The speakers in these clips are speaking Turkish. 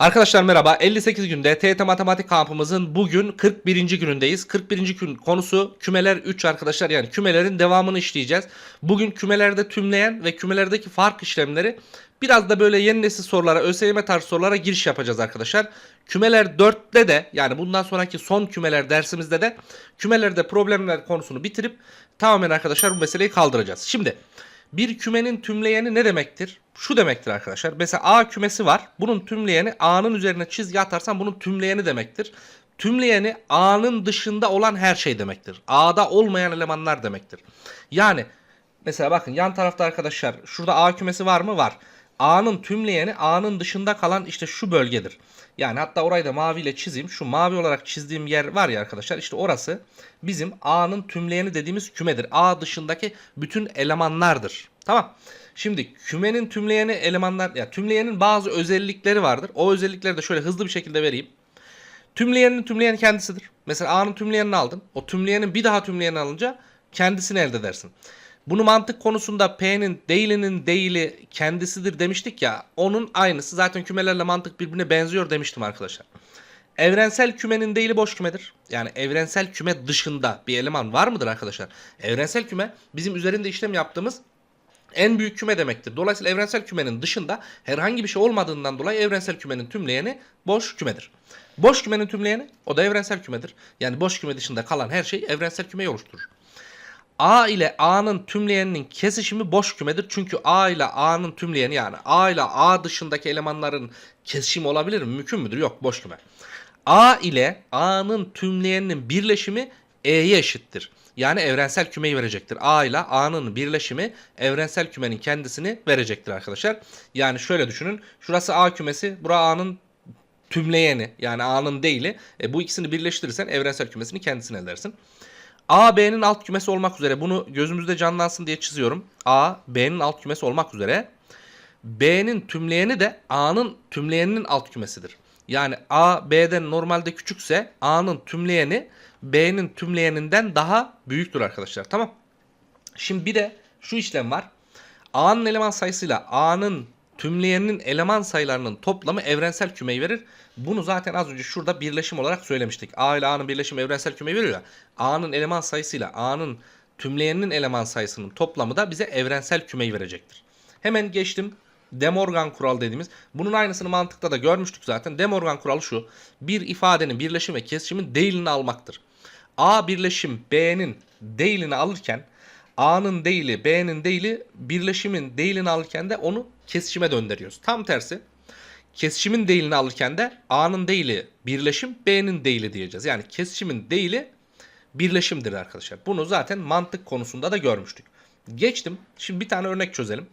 Arkadaşlar merhaba. 58 günde TYT Matematik kampımızın bugün 41. günündeyiz. 41. gün konusu kümeler 3 arkadaşlar. Yani kümelerin devamını işleyeceğiz. Bugün kümelerde tümleyen ve kümelerdeki fark işlemleri biraz da böyle yeni nesil sorulara, ÖSYM tarzı sorulara giriş yapacağız arkadaşlar. Kümeler 4'te de yani bundan sonraki son kümeler dersimizde de kümelerde problemler konusunu bitirip tamamen arkadaşlar bu meseleyi kaldıracağız. Şimdi bir kümenin tümleyeni ne demektir? Şu demektir arkadaşlar. Mesela A kümesi var. Bunun tümleyeni A'nın üzerine çizgi atarsan bunun tümleyeni demektir. Tümleyeni A'nın dışında olan her şey demektir. A'da olmayan elemanlar demektir. Yani mesela bakın yan tarafta arkadaşlar şurada A kümesi var mı? Var. A'nın tümleyeni A'nın dışında kalan işte şu bölgedir. Yani hatta orayı da maviyle çizeyim. Şu mavi olarak çizdiğim yer var ya arkadaşlar işte orası bizim A'nın tümleyeni dediğimiz kümedir. A dışındaki bütün elemanlardır. Tamam. Şimdi kümenin tümleyeni elemanlar ya tümleyenin bazı özellikleri vardır. O özellikleri de şöyle hızlı bir şekilde vereyim. Tümleyenin tümleyen kendisidir. Mesela A'nın tümleyenini aldın. O tümleyenin bir daha tümleyenini alınca kendisini elde edersin. Bunu mantık konusunda P'nin değilinin değili kendisidir demiştik ya. Onun aynısı zaten kümelerle mantık birbirine benziyor demiştim arkadaşlar. Evrensel kümenin değili boş kümedir. Yani evrensel küme dışında bir eleman var mıdır arkadaşlar? Evrensel küme bizim üzerinde işlem yaptığımız en büyük küme demektir. Dolayısıyla evrensel kümenin dışında herhangi bir şey olmadığından dolayı evrensel kümenin tümleyeni boş kümedir. Boş kümenin tümleyeni o da evrensel kümedir. Yani boş küme dışında kalan her şey evrensel kümeyi oluşturur. A ile A'nın tümleyeninin kesişimi boş kümedir. Çünkü A ile A'nın tümleyeni yani A ile A dışındaki elemanların kesişimi olabilir mi? Mümkün müdür? Yok boş küme. A ile A'nın tümleyeninin birleşimi E'ye eşittir. Yani evrensel kümeyi verecektir. A ile A'nın birleşimi evrensel kümenin kendisini verecektir arkadaşlar. Yani şöyle düşünün. Şurası A kümesi, bura A'nın tümleyeni yani A'nın değili. E, bu ikisini birleştirirsen evrensel kümesini kendisini edersin. A, B'nin alt kümesi olmak üzere bunu gözümüzde canlansın diye çiziyorum. A, B'nin alt kümesi olmak üzere. B'nin tümleyeni de A'nın tümleyeninin alt kümesidir. Yani A, B'den normalde küçükse A'nın tümleyeni B'nin tümleyeninden daha büyüktür arkadaşlar. Tamam. Şimdi bir de şu işlem var. A'nın eleman sayısıyla A'nın tümleyeninin eleman sayılarının toplamı evrensel kümeyi verir. Bunu zaten az önce şurada birleşim olarak söylemiştik. A ile A'nın birleşimi evrensel kümeyi veriyor ya. A'nın eleman sayısıyla A'nın tümleyeninin eleman sayısının toplamı da bize evrensel kümeyi verecektir. Hemen geçtim. De Morgan kural dediğimiz. Bunun aynısını mantıkta da görmüştük zaten. De Morgan kuralı şu. Bir ifadenin birleşim ve kesişimin değilini almaktır. A birleşim B'nin değilini alırken A'nın değili, B'nin değili birleşimin değilini alırken de onu kesişime döndürüyoruz. Tam tersi. Kesişimin değilini alırken de A'nın değili birleşim, B'nin değili diyeceğiz. Yani kesişimin değili birleşimdir arkadaşlar. Bunu zaten mantık konusunda da görmüştük. Geçtim. Şimdi bir tane örnek çözelim.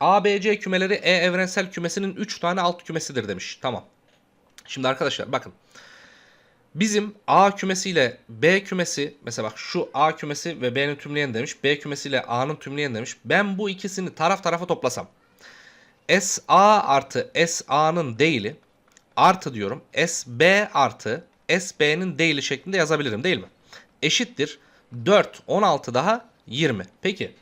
A, B, C kümeleri E evrensel kümesinin 3 tane alt kümesidir demiş. Tamam. Şimdi arkadaşlar bakın. Bizim A kümesi ile B kümesi mesela bak şu A kümesi ve B'nin tümleyen demiş. B kümesi ile A'nın tümleyen demiş. Ben bu ikisini taraf tarafa toplasam. SA artı SA'nın değili artı diyorum SB artı SB'nin değili şeklinde yazabilirim değil mi? Eşittir 4 16 daha 20. Peki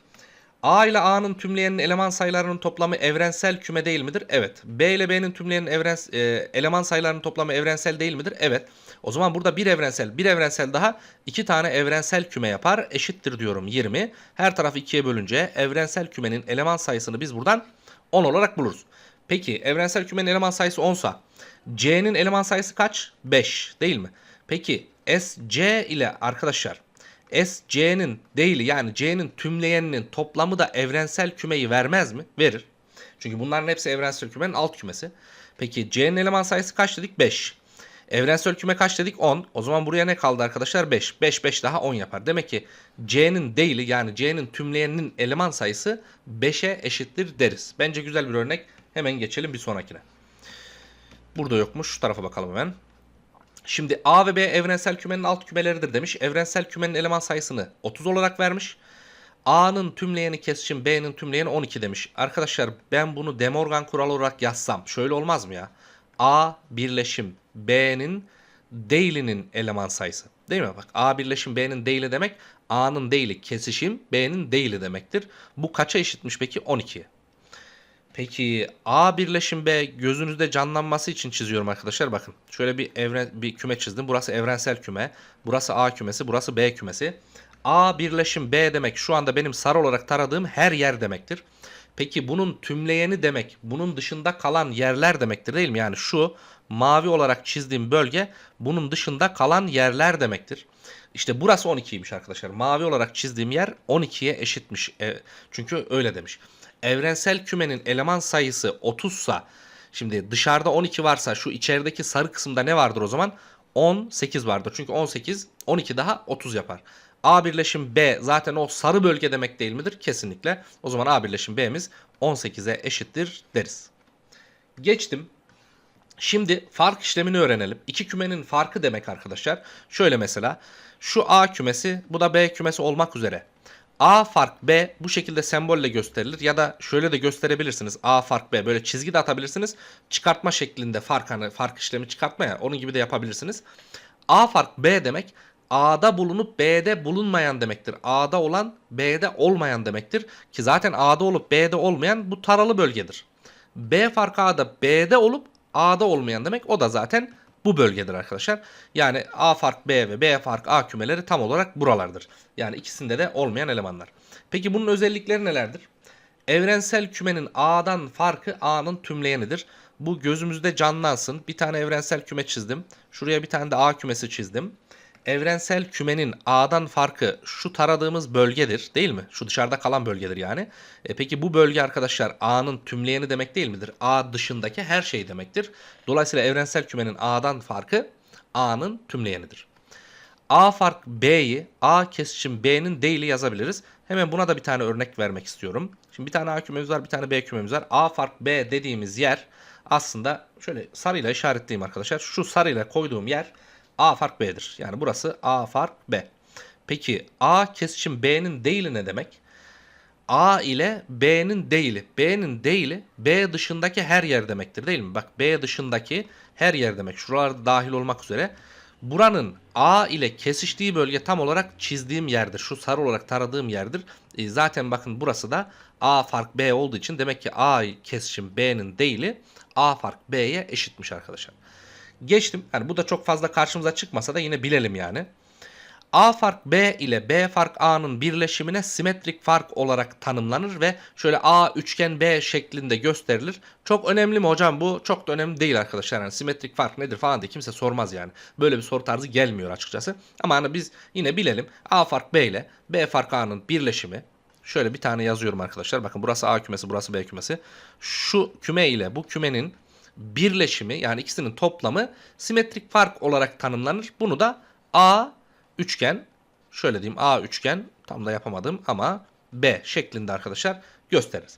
A ile A'nın tümleyenin eleman sayılarının toplamı evrensel küme değil midir? Evet. B ile B'nin tümleyenin evrens e, eleman sayılarının toplamı evrensel değil midir? Evet. O zaman burada bir evrensel, bir evrensel daha iki tane evrensel küme yapar. Eşittir diyorum 20. Her tarafı ikiye bölünce evrensel kümenin eleman sayısını biz buradan 10 olarak buluruz. Peki evrensel kümenin eleman sayısı 10 sa C'nin eleman sayısı kaç? 5 değil mi? Peki SC ile arkadaşlar SC'nin değili yani C'nin tümleyeninin toplamı da evrensel kümeyi vermez mi? Verir. Çünkü bunların hepsi evrensel kümenin alt kümesi. Peki C'nin eleman sayısı kaç dedik? 5. Evrensel küme kaç dedik? 10. O zaman buraya ne kaldı arkadaşlar? 5. 5 5 daha 10 yapar. Demek ki C'nin değili yani C'nin tümleyeninin eleman sayısı 5'e eşittir deriz. Bence güzel bir örnek. Hemen geçelim bir sonrakine. Burada yokmuş. Şu tarafa bakalım hemen. Şimdi A ve B evrensel kümenin alt kümeleridir demiş. Evrensel kümenin eleman sayısını 30 olarak vermiş. A'nın tümleyeni kesişim B'nin tümleyeni 12 demiş. Arkadaşlar ben bunu De Morgan kuralı olarak yazsam şöyle olmaz mı ya? A birleşim B'nin değilinin eleman sayısı. Değil mi? Bak A birleşim B'nin değili demek A'nın değili kesişim B'nin değili demektir. Bu kaça eşitmiş peki? 12'ye. Peki A birleşim B gözünüzde canlanması için çiziyorum arkadaşlar. Bakın şöyle bir evren bir küme çizdim. Burası evrensel küme. Burası A kümesi, burası B kümesi. A birleşim B demek şu anda benim sarı olarak taradığım her yer demektir. Peki bunun tümleyeni demek, bunun dışında kalan yerler demektir değil mi? Yani şu mavi olarak çizdiğim bölge bunun dışında kalan yerler demektir. İşte burası 12'ymiş arkadaşlar. Mavi olarak çizdiğim yer 12'ye eşitmiş. E, çünkü öyle demiş. Evrensel kümenin eleman sayısı 30 sa şimdi dışarıda 12 varsa şu içerideki sarı kısımda ne vardır o zaman? 18 vardır. Çünkü 18 12 daha 30 yapar. A birleşim B zaten o sarı bölge demek değil midir? Kesinlikle. O zaman A birleşim B'miz 18'e eşittir deriz. Geçtim. Şimdi fark işlemini öğrenelim. İki kümenin farkı demek arkadaşlar. Şöyle mesela şu A kümesi bu da B kümesi olmak üzere. A fark B bu şekilde sembolle gösterilir ya da şöyle de gösterebilirsiniz. A fark B böyle çizgi de atabilirsiniz. Çıkartma şeklinde fark hani fark işlemi çıkartma ya onun gibi de yapabilirsiniz. A fark B demek A'da bulunup B'de bulunmayan demektir. A'da olan B'de olmayan demektir. Ki zaten A'da olup B'de olmayan bu taralı bölgedir. B fark A'da B'de olup A'da olmayan demek o da zaten bu bölgedir arkadaşlar. Yani A fark B ve B fark A kümeleri tam olarak buralardır. Yani ikisinde de olmayan elemanlar. Peki bunun özellikleri nelerdir? Evrensel kümenin A'dan farkı A'nın tümleyenidir. Bu gözümüzde canlansın. Bir tane evrensel küme çizdim. Şuraya bir tane de A kümesi çizdim. Evrensel kümenin A'dan farkı şu taradığımız bölgedir değil mi? Şu dışarıda kalan bölgedir yani. E peki bu bölge arkadaşlar A'nın tümleyeni demek değil midir? A dışındaki her şey demektir. Dolayısıyla evrensel kümenin A'dan farkı A'nın tümleyenidir. A fark B'yi A kesişim B'nin değili yazabiliriz. Hemen buna da bir tane örnek vermek istiyorum. Şimdi bir tane A kümemiz var bir tane B kümemiz var. A fark B dediğimiz yer aslında şöyle sarıyla işaretleyeyim arkadaşlar. Şu sarıyla koyduğum yer A fark B'dir. Yani burası A fark B. Peki A kesişim B'nin değili ne demek? A ile B'nin değili. B'nin değili B dışındaki her yer demektir değil mi? Bak B dışındaki her yer demek. Şuralarda dahil olmak üzere. Buranın A ile kesiştiği bölge tam olarak çizdiğim yerdir. Şu sarı olarak taradığım yerdir. E, zaten bakın burası da A fark B olduğu için demek ki A kesişim B'nin değili A fark B'ye eşitmiş arkadaşlar. Geçtim. Yani bu da çok fazla karşımıza çıkmasa da yine bilelim yani. A fark B ile B fark A'nın birleşimine simetrik fark olarak tanımlanır ve şöyle A üçgen B şeklinde gösterilir. Çok önemli mi hocam bu? Çok da önemli değil arkadaşlar. Yani simetrik fark nedir falan diye kimse sormaz yani. Böyle bir soru tarzı gelmiyor açıkçası. Ama hani biz yine bilelim. A fark B ile B fark A'nın birleşimi Şöyle bir tane yazıyorum arkadaşlar. Bakın burası A kümesi, burası B kümesi. Şu küme ile bu kümenin birleşimi yani ikisinin toplamı simetrik fark olarak tanımlanır. Bunu da A üçgen şöyle diyeyim A üçgen tam da yapamadım ama B şeklinde arkadaşlar gösteririz.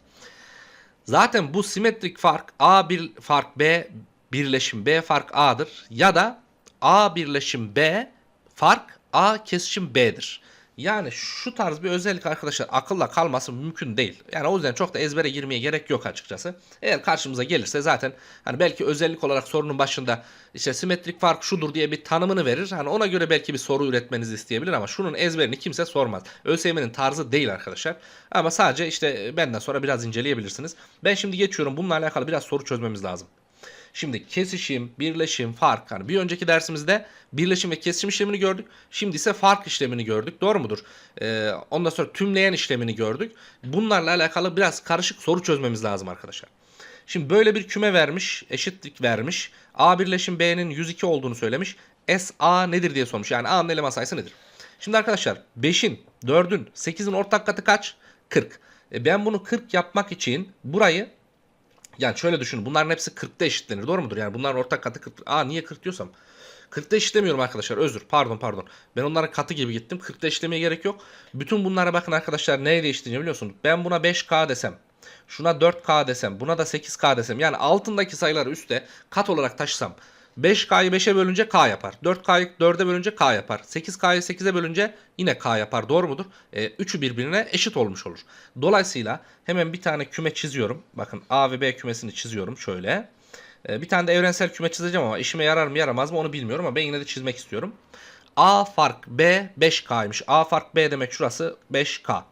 Zaten bu simetrik fark A bir fark B birleşim B fark A'dır ya da A birleşim B fark A kesişim B'dir. Yani şu tarz bir özellik arkadaşlar akılla kalması mümkün değil. Yani o yüzden çok da ezbere girmeye gerek yok açıkçası. Eğer karşımıza gelirse zaten hani belki özellik olarak sorunun başında işte simetrik fark şudur diye bir tanımını verir. Hani ona göre belki bir soru üretmenizi isteyebilir ama şunun ezberini kimse sormaz. ÖSYM'nin tarzı değil arkadaşlar. Ama sadece işte benden sonra biraz inceleyebilirsiniz. Ben şimdi geçiyorum. Bununla alakalı biraz soru çözmemiz lazım. Şimdi kesişim, birleşim, fark. Hani bir önceki dersimizde birleşim ve kesişim işlemini gördük. Şimdi ise fark işlemini gördük. Doğru mudur? Ee, ondan sonra tümleyen işlemini gördük. Bunlarla alakalı biraz karışık soru çözmemiz lazım arkadaşlar. Şimdi böyle bir küme vermiş, eşitlik vermiş. A birleşim B'nin 102 olduğunu söylemiş. S A nedir diye sormuş. Yani A'nın eleman sayısı nedir? Şimdi arkadaşlar 5'in, 4'ün, 8'in ortak katı kaç? 40. E ben bunu 40 yapmak için burayı yani şöyle düşünün bunların hepsi 40'ta eşitlenir doğru mudur? Yani bunların ortak katı 40. Aa niye 40 diyorsam? 40'ta eşitlemiyorum arkadaşlar özür pardon pardon. Ben onların katı gibi gittim. 40'ta eşitlemeye gerek yok. Bütün bunlara bakın arkadaşlar neye değiştiğini biliyorsunuz. Ben buna 5K desem. Şuna 4K desem. Buna da 8K desem. Yani altındaki sayıları üste kat olarak taşısam. 5K'yı 5'e bölünce K yapar. 4K'yı 4'e bölünce K yapar. 8K'yı 8'e bölünce yine K yapar. Doğru mudur? E, üçü birbirine eşit olmuş olur. Dolayısıyla hemen bir tane küme çiziyorum. Bakın A ve B kümesini çiziyorum şöyle. E, bir tane de evrensel küme çizeceğim ama işime yarar mı yaramaz mı onu bilmiyorum ama ben yine de çizmek istiyorum. A fark B 5K'ymış. A fark B demek şurası 5K.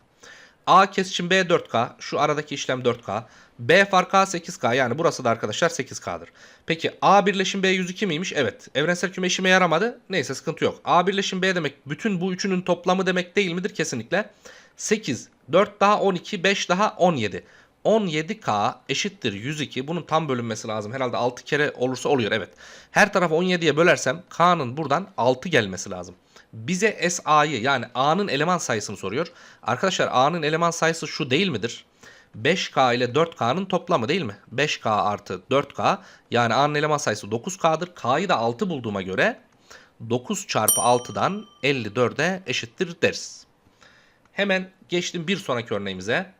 A kesişim B 4K. Şu aradaki işlem 4K. B fark A 8K yani burası da arkadaşlar 8K'dır. Peki A birleşim B 102 miymiş? Evet. Evrensel küme işime yaramadı. Neyse sıkıntı yok. A birleşim B demek bütün bu üçünün toplamı demek değil midir? Kesinlikle. 8, 4 daha 12, 5 daha 17. 17K eşittir 102. Bunun tam bölünmesi lazım. Herhalde 6 kere olursa oluyor. Evet. Her tarafı 17'ye bölersem K'nın buradan 6 gelmesi lazım. Bize SA'yı yani A'nın eleman sayısını soruyor. Arkadaşlar A'nın eleman sayısı şu değil midir? 5K ile 4K'nın toplamı değil mi? 5K artı 4K yani A'nın eleman sayısı 9K'dır. K'yı da 6 bulduğuma göre 9 çarpı 6'dan 54'e eşittir deriz. Hemen geçtim bir sonraki örneğimize.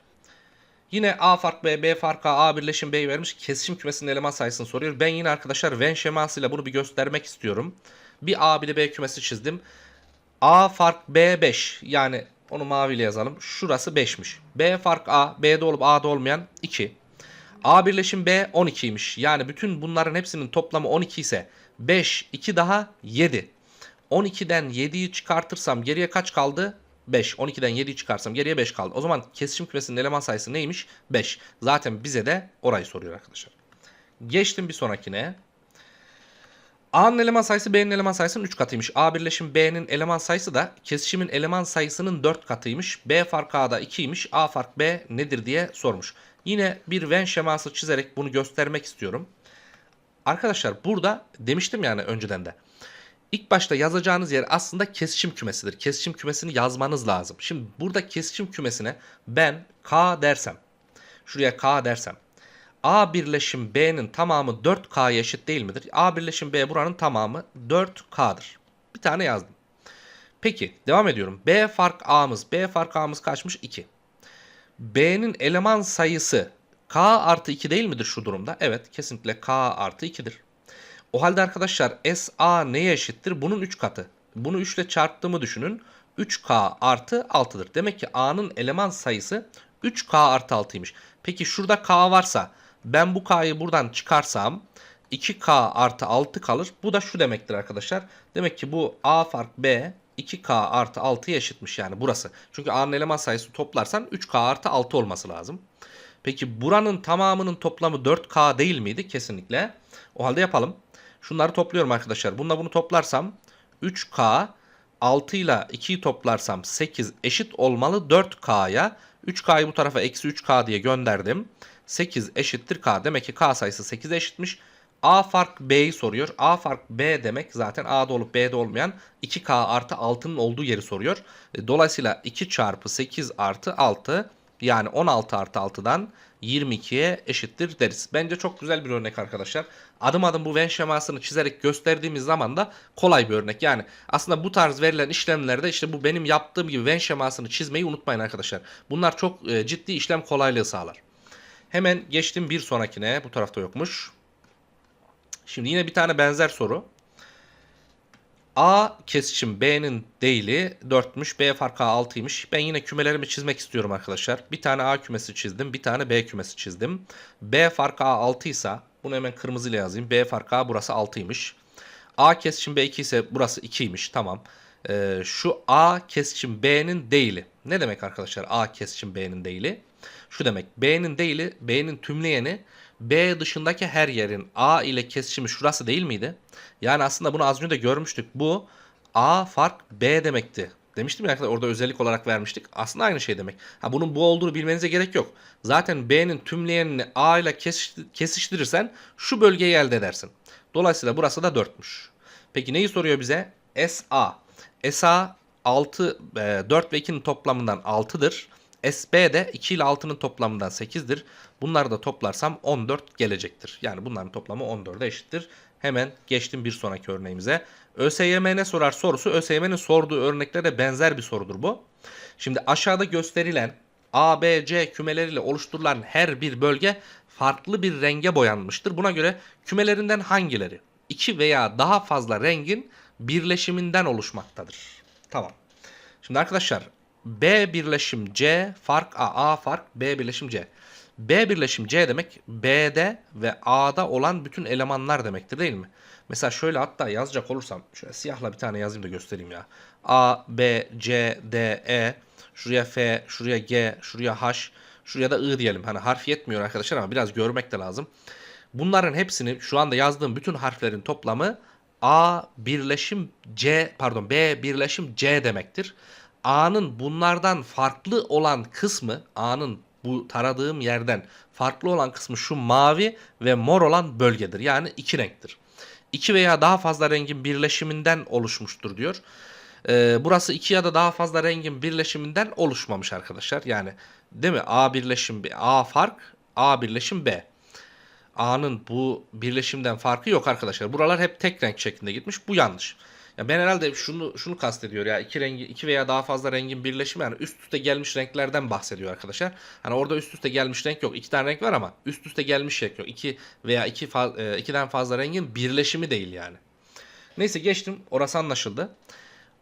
Yine A fark B, B fark A, A birleşim B'yi vermiş. Kesişim kümesinin eleman sayısını soruyor. Ben yine arkadaşlar Venn şemasıyla bunu bir göstermek istiyorum. Bir A bir de B kümesi çizdim. A fark B 5. Yani onu maviyle yazalım. Şurası 5'miş. B fark A, B'de olup A'da olmayan 2. A birleşim B 12'ymiş. Yani bütün bunların hepsinin toplamı 12 ise 5, 2 daha 7. 12'den 7'yi çıkartırsam geriye kaç kaldı? 5. 12'den 7'yi çıkarsam geriye 5 kaldı. O zaman kesişim kümesinin eleman sayısı neymiş? 5. Zaten bize de orayı soruyor arkadaşlar. Geçtim bir sonrakine. A'nın eleman sayısı B'nin eleman sayısının 3 katıymış. A birleşim B'nin eleman sayısı da kesişimin eleman sayısının 4 katıymış. B fark A'da 2'ymiş. A fark B nedir diye sormuş. Yine bir Venn şeması çizerek bunu göstermek istiyorum. Arkadaşlar burada demiştim yani önceden de. İlk başta yazacağınız yer aslında kesişim kümesidir. Kesişim kümesini yazmanız lazım. Şimdi burada kesişim kümesine ben K dersem, şuraya K dersem, A birleşim B'nin tamamı 4K'ya eşit değil midir? A birleşim B buranın tamamı 4K'dır. Bir tane yazdım. Peki devam ediyorum. B fark A'mız, B fark A'mız kaçmış? 2. B'nin eleman sayısı K artı 2 değil midir şu durumda? Evet kesinlikle K artı 2'dir. O halde arkadaşlar SA neye eşittir? Bunun 3 katı. Bunu 3 ile çarptığımı düşünün. 3K artı 6'dır. Demek ki A'nın eleman sayısı 3K artı 6'ymış. Peki şurada K varsa ben bu K'yı buradan çıkarsam 2K artı 6 kalır. Bu da şu demektir arkadaşlar. Demek ki bu A fark B 2K artı 6'ya eşitmiş yani burası. Çünkü A'nın eleman sayısı toplarsan 3K artı 6 olması lazım. Peki buranın tamamının toplamı 4K değil miydi? Kesinlikle. O halde yapalım. Şunları topluyorum arkadaşlar. Bununla bunu toplarsam 3K 6 ile 2'yi toplarsam 8 eşit olmalı 4K'ya. 3K'yı bu tarafa eksi 3K diye gönderdim. 8 eşittir K. Demek ki K sayısı 8 eşitmiş. A fark B'yi soruyor. A fark B demek zaten A'da olup B'de olmayan 2K artı 6'nın olduğu yeri soruyor. E, Dolayısıyla 2 çarpı 8 artı 6 yani 16 artı 6'dan 22'ye eşittir deriz. Bence çok güzel bir örnek arkadaşlar. Adım adım bu Venn şemasını çizerek gösterdiğimiz zaman da kolay bir örnek. Yani aslında bu tarz verilen işlemlerde işte bu benim yaptığım gibi Venn şemasını çizmeyi unutmayın arkadaşlar. Bunlar çok e, ciddi işlem kolaylığı sağlar. Hemen geçtim bir sonrakine. Bu tarafta yokmuş. Şimdi yine bir tane benzer soru. A kesişim B'nin değili 4'müş. B farkı 6'ymış. Ben yine kümelerimi çizmek istiyorum arkadaşlar. Bir tane A kümesi çizdim. Bir tane B kümesi çizdim. B farkı 6 ise bunu hemen kırmızıyla yazayım. B farkı A burası 6'ymış. A kesişim B2 ise burası 2'ymiş. Tamam. Ee, şu A kesişim B'nin değili. Ne demek arkadaşlar A kesişim B'nin değili? Şu demek B'nin değili B'nin tümleyeni B dışındaki her yerin A ile kesişimi şurası değil miydi? Yani aslında bunu az önce de görmüştük. Bu A fark B demekti. Demiştim ya orada özellik olarak vermiştik. Aslında aynı şey demek. Ha bunun bu olduğunu bilmenize gerek yok. Zaten B'nin tümleyenini A ile kesiştirirsen şu bölgeyi elde edersin. Dolayısıyla burası da 4'müş. Peki neyi soruyor bize? SA. SA 6, 4 ve 2'nin toplamından 6'dır. SB de 2 ile 6'nın toplamından 8'dir. Bunları da toplarsam 14 gelecektir. Yani bunların toplamı 14'e eşittir. Hemen geçtim bir sonraki örneğimize. ÖSYM ne sorar sorusu ÖSYM'nin sorduğu örneklere benzer bir sorudur bu. Şimdi aşağıda gösterilen A, B, C kümeleriyle oluşturulan her bir bölge farklı bir renge boyanmıştır. Buna göre kümelerinden hangileri 2 veya daha fazla rengin birleşiminden oluşmaktadır. Tamam. Şimdi arkadaşlar B birleşim C fark A, A fark B birleşim C. B birleşim C demek B'de ve A'da olan bütün elemanlar demektir değil mi? Mesela şöyle hatta yazacak olursam şöyle siyahla bir tane yazayım da göstereyim ya. A, B, C, D, E, şuraya F, şuraya G, şuraya H, Şuraya da I diyelim. Hani harf yetmiyor arkadaşlar ama biraz görmek de lazım. Bunların hepsini şu anda yazdığım bütün harflerin toplamı A birleşim C pardon B birleşim C demektir. A'nın bunlardan farklı olan kısmı A'nın bu taradığım yerden farklı olan kısmı şu mavi ve mor olan bölgedir. Yani iki renktir. İki veya daha fazla rengin birleşiminden oluşmuştur diyor. Ee, burası iki ya da daha fazla rengin birleşiminden oluşmamış arkadaşlar. Yani değil mi? A birleşim B, A fark, A birleşim B. A'nın bu birleşimden farkı yok arkadaşlar. Buralar hep tek renk şeklinde gitmiş. Bu yanlış. Ya ben herhalde şunu şunu kastediyor ya iki rengi iki veya daha fazla rengin birleşimi yani üst üste gelmiş renklerden bahsediyor arkadaşlar. Hani orada üst üste gelmiş renk yok. İki tane renk var ama üst üste gelmiş renk yok. İki veya iki fa- e, ikiden fazla rengin birleşimi değil yani. Neyse geçtim. Orası anlaşıldı.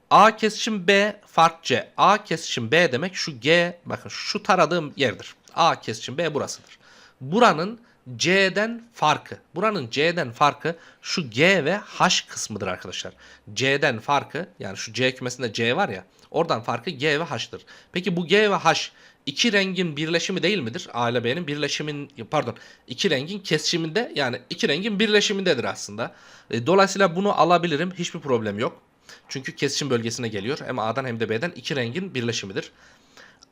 A kesişim B fark C. A kesişim B demek şu G bakın şu taradığım yerdir. A kesişim B burasıdır. Buranın C'den farkı. Buranın C'den farkı şu G ve H kısmıdır arkadaşlar. C'den farkı yani şu C kümesinde C var ya oradan farkı G ve H'tır. Peki bu G ve H iki rengin birleşimi değil midir? A ile B'nin birleşimin pardon iki rengin kesişiminde yani iki rengin birleşimindedir aslında. E, Dolayısıyla bunu alabilirim. Hiçbir problem yok. Çünkü kesişim bölgesine geliyor. Hem A'dan hem de B'den iki rengin birleşimidir.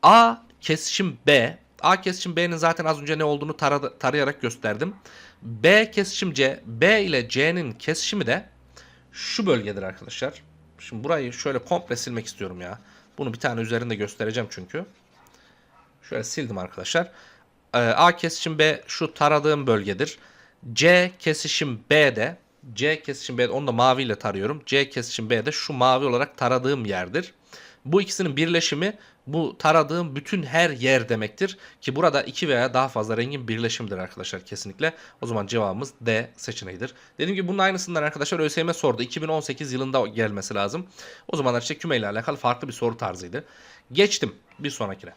A kesişim B. A kesişim B'nin zaten az önce ne olduğunu taradı- tarayarak gösterdim. B kesişim C. B ile C'nin kesişimi de şu bölgedir arkadaşlar. Şimdi burayı şöyle komple silmek istiyorum ya. Bunu bir tane üzerinde göstereceğim çünkü. Şöyle sildim arkadaşlar. Ee, A kesişim B şu taradığım bölgedir. C kesişim B'de C kesişim B'de onu da maviyle tarıyorum. C kesişim B'de şu mavi olarak taradığım yerdir. Bu ikisinin birleşimi bu taradığım bütün her yer demektir. Ki burada iki veya daha fazla rengin birleşimidir arkadaşlar kesinlikle. O zaman cevabımız D seçeneğidir. Dediğim gibi bunun aynısından arkadaşlar ÖSYM sordu. 2018 yılında gelmesi lazım. O zamanlar işte kümeyle alakalı farklı bir soru tarzıydı. Geçtim bir sonrakine.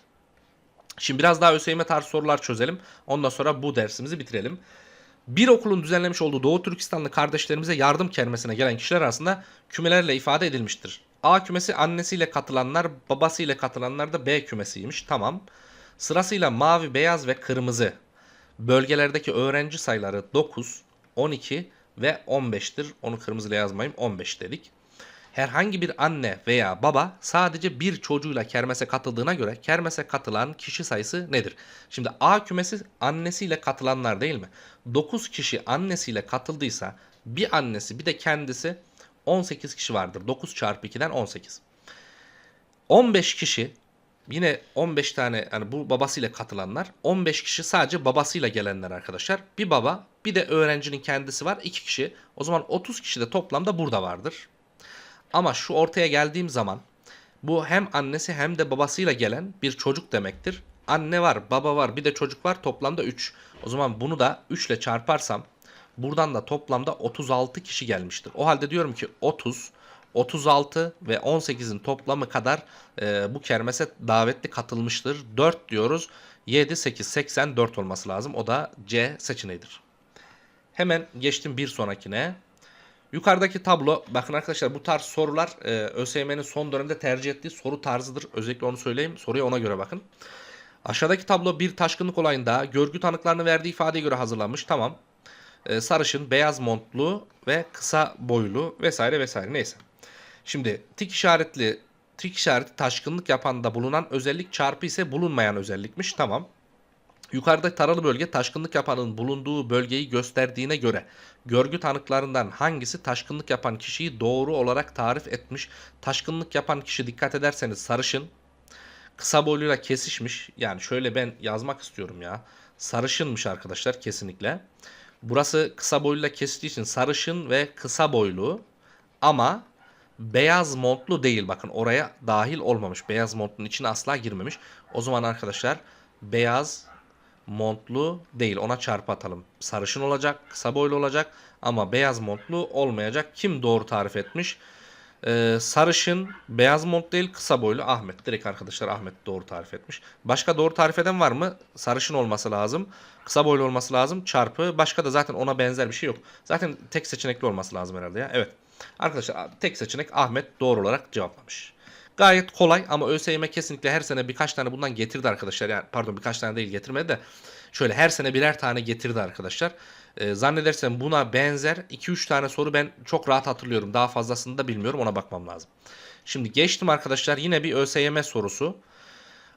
Şimdi biraz daha ÖSYM tarzı sorular çözelim. Ondan sonra bu dersimizi bitirelim. Bir okulun düzenlemiş olduğu Doğu Türkistanlı kardeşlerimize yardım kermesine gelen kişiler arasında kümelerle ifade edilmiştir. A kümesi annesiyle katılanlar, babasıyla katılanlar da B kümesiymiş. Tamam. Sırasıyla mavi, beyaz ve kırmızı bölgelerdeki öğrenci sayıları 9, 12 ve 15'tir. Onu kırmızıyla yazmayayım. 15 dedik. Herhangi bir anne veya baba sadece bir çocuğuyla kermese katıldığına göre kermese katılan kişi sayısı nedir? Şimdi A kümesi annesiyle katılanlar değil mi? 9 kişi annesiyle katıldıysa bir annesi bir de kendisi 18 kişi vardır. 9 çarpı 2'den 18. 15 kişi yine 15 tane yani bu babasıyla katılanlar 15 kişi sadece babasıyla gelenler arkadaşlar. Bir baba bir de öğrencinin kendisi var 2 kişi. O zaman 30 kişi de toplamda burada vardır. Ama şu ortaya geldiğim zaman bu hem annesi hem de babasıyla gelen bir çocuk demektir. Anne var, baba var, bir de çocuk var. Toplamda 3. O zaman bunu da 3 ile çarparsam buradan da toplamda 36 kişi gelmiştir. O halde diyorum ki 30, 36 ve 18'in toplamı kadar e, bu kermese davetli katılmıştır. 4 diyoruz. 7, 8, 84 olması lazım. O da C seçeneğidir. Hemen geçtim bir sonrakine. Yukarıdaki tablo bakın arkadaşlar bu tarz sorular e, ÖSYM'nin son dönemde tercih ettiği soru tarzıdır. Özellikle onu söyleyeyim. Soruya ona göre bakın. Aşağıdaki tablo bir taşkınlık olayında görgü tanıklarını verdiği ifadeye göre hazırlanmış. Tamam. E, sarışın, beyaz montlu ve kısa boylu vesaire vesaire neyse. Şimdi tik işaretli tik işareti taşkınlık yapanda bulunan özellik çarpı ise bulunmayan özellikmiş. Tamam. Yukarıda taralı bölge taşkınlık yapanın bulunduğu bölgeyi gösterdiğine göre görgü tanıklarından hangisi taşkınlık yapan kişiyi doğru olarak tarif etmiş? Taşkınlık yapan kişi dikkat ederseniz sarışın, kısa boyluyla kesişmiş. Yani şöyle ben yazmak istiyorum ya. Sarışınmış arkadaşlar kesinlikle. Burası kısa boyluyla kesiştiği için sarışın ve kısa boylu ama beyaz montlu değil. Bakın oraya dahil olmamış. Beyaz montlunun içine asla girmemiş. O zaman arkadaşlar beyaz montlu değil. Ona çarpı atalım. Sarışın olacak, kısa boylu olacak ama beyaz montlu olmayacak. Kim doğru tarif etmiş? Ee, sarışın, beyaz mont değil, kısa boylu Ahmet. Direkt arkadaşlar Ahmet doğru tarif etmiş. Başka doğru tarif eden var mı? Sarışın olması lazım. Kısa boylu olması lazım. Çarpı. Başka da zaten ona benzer bir şey yok. Zaten tek seçenekli olması lazım herhalde ya. Evet. Arkadaşlar tek seçenek Ahmet doğru olarak cevaplamış. Gayet kolay ama ÖSYM kesinlikle her sene birkaç tane bundan getirdi arkadaşlar. Yani pardon birkaç tane değil getirmedi de şöyle her sene birer tane getirdi arkadaşlar. Ee, zannedersem buna benzer 2-3 tane soru ben çok rahat hatırlıyorum. Daha fazlasını da bilmiyorum ona bakmam lazım. Şimdi geçtim arkadaşlar yine bir ÖSYM sorusu.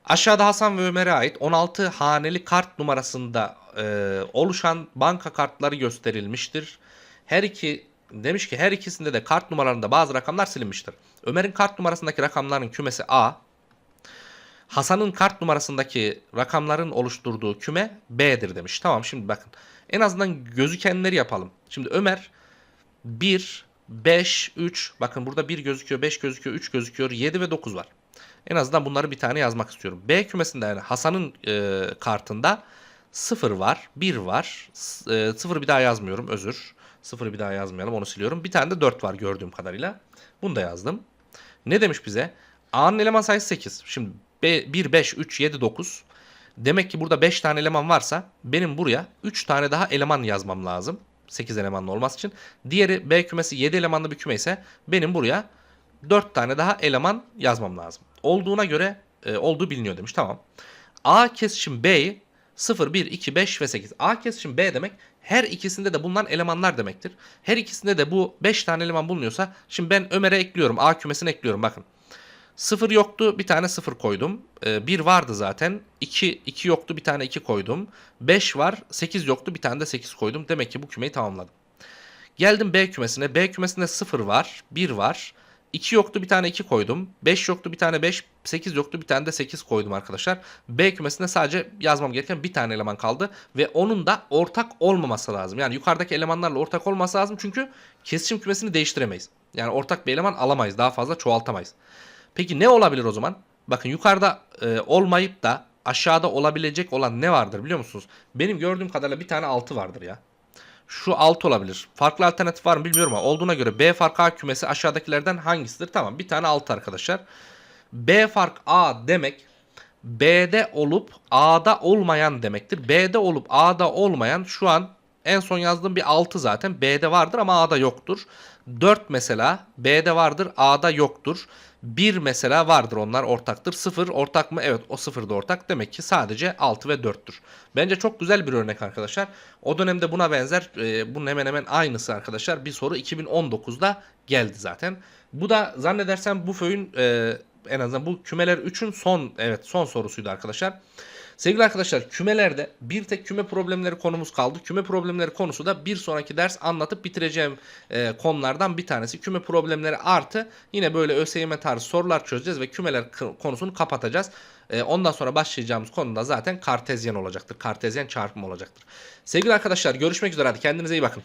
Aşağıda Hasan ve Ömer'e ait 16 haneli kart numarasında e, oluşan banka kartları gösterilmiştir. Her iki demiş ki her ikisinde de kart numaralarında bazı rakamlar silinmiştir. Ömer'in kart numarasındaki rakamların kümesi A. Hasan'ın kart numarasındaki rakamların oluşturduğu küme B'dir demiş. Tamam şimdi bakın. En azından gözükenleri yapalım. Şimdi Ömer 1, 5, 3. Bakın burada 1 gözüküyor, 5 gözüküyor, 3 gözüküyor, 7 ve 9 var. En azından bunları bir tane yazmak istiyorum. B kümesinde yani Hasan'ın e, kartında 0 var, 1 var. 0 bir daha yazmıyorum özür. 0'ı bir daha yazmayalım onu siliyorum. Bir tane de 4 var gördüğüm kadarıyla. Bunu da yazdım. Ne demiş bize? A'nın eleman sayısı 8. Şimdi 1, 5, 3, 7, 9. Demek ki burada 5 tane eleman varsa benim buraya 3 tane daha eleman yazmam lazım. 8 elemanlı olması için. Diğeri B kümesi 7 elemanlı bir küme ise benim buraya 4 tane daha eleman yazmam lazım. Olduğuna göre e, olduğu biliniyor demiş. Tamam. A kesişim B'yi 0, 1, 2, 5 ve 8. A kesişim B demek her ikisinde de bulunan elemanlar demektir. Her ikisinde de bu 5 tane eleman bulunuyorsa şimdi ben Ömer'e ekliyorum. A kümesine ekliyorum bakın. 0 yoktu bir tane 0 koydum. 1 vardı zaten. 2, 2 yoktu bir tane 2 koydum. 5 var 8 yoktu bir tane de 8 koydum. Demek ki bu kümeyi tamamladım. Geldim B kümesine. B kümesinde 0 var. 1 var. 2 yoktu bir tane 2 koydum. 5 yoktu bir tane 5. 8 yoktu bir tane de 8 koydum arkadaşlar. B kümesinde sadece yazmam gereken bir tane eleman kaldı. Ve onun da ortak olmaması lazım. Yani yukarıdaki elemanlarla ortak olması lazım. Çünkü kesişim kümesini değiştiremeyiz. Yani ortak bir eleman alamayız. Daha fazla çoğaltamayız. Peki ne olabilir o zaman? Bakın yukarıda e, olmayıp da aşağıda olabilecek olan ne vardır biliyor musunuz? Benim gördüğüm kadarıyla bir tane 6 vardır ya. Şu 6 olabilir. Farklı alternatif var mı bilmiyorum ama olduğuna göre B fark A kümesi aşağıdakilerden hangisidir? Tamam bir tane 6 arkadaşlar. B fark A demek B'de olup A'da olmayan demektir. B'de olup A'da olmayan şu an en son yazdığım bir 6 zaten. B'de vardır ama A'da yoktur. 4 mesela B'de vardır A'da yoktur. 1 mesela vardır onlar ortaktır. 0 ortak mı? Evet o 0 da ortak. Demek ki sadece 6 ve 4'tür. Bence çok güzel bir örnek arkadaşlar. O dönemde buna benzer e, bunun hemen hemen aynısı arkadaşlar. Bir soru 2019'da geldi zaten. Bu da zannedersem bu föyün e, en azından bu kümeler 3'ün son evet son sorusuydu arkadaşlar. Sevgili arkadaşlar kümelerde bir tek küme problemleri konumuz kaldı. Küme problemleri konusu da bir sonraki ders anlatıp bitireceğim e, konulardan bir tanesi. Küme problemleri artı yine böyle ÖSYM tarzı sorular çözeceğiz ve kümeler konusunu kapatacağız. E, ondan sonra başlayacağımız konu da zaten kartezyen olacaktır. Kartezyen çarpım olacaktır. Sevgili arkadaşlar görüşmek üzere hadi kendinize iyi bakın.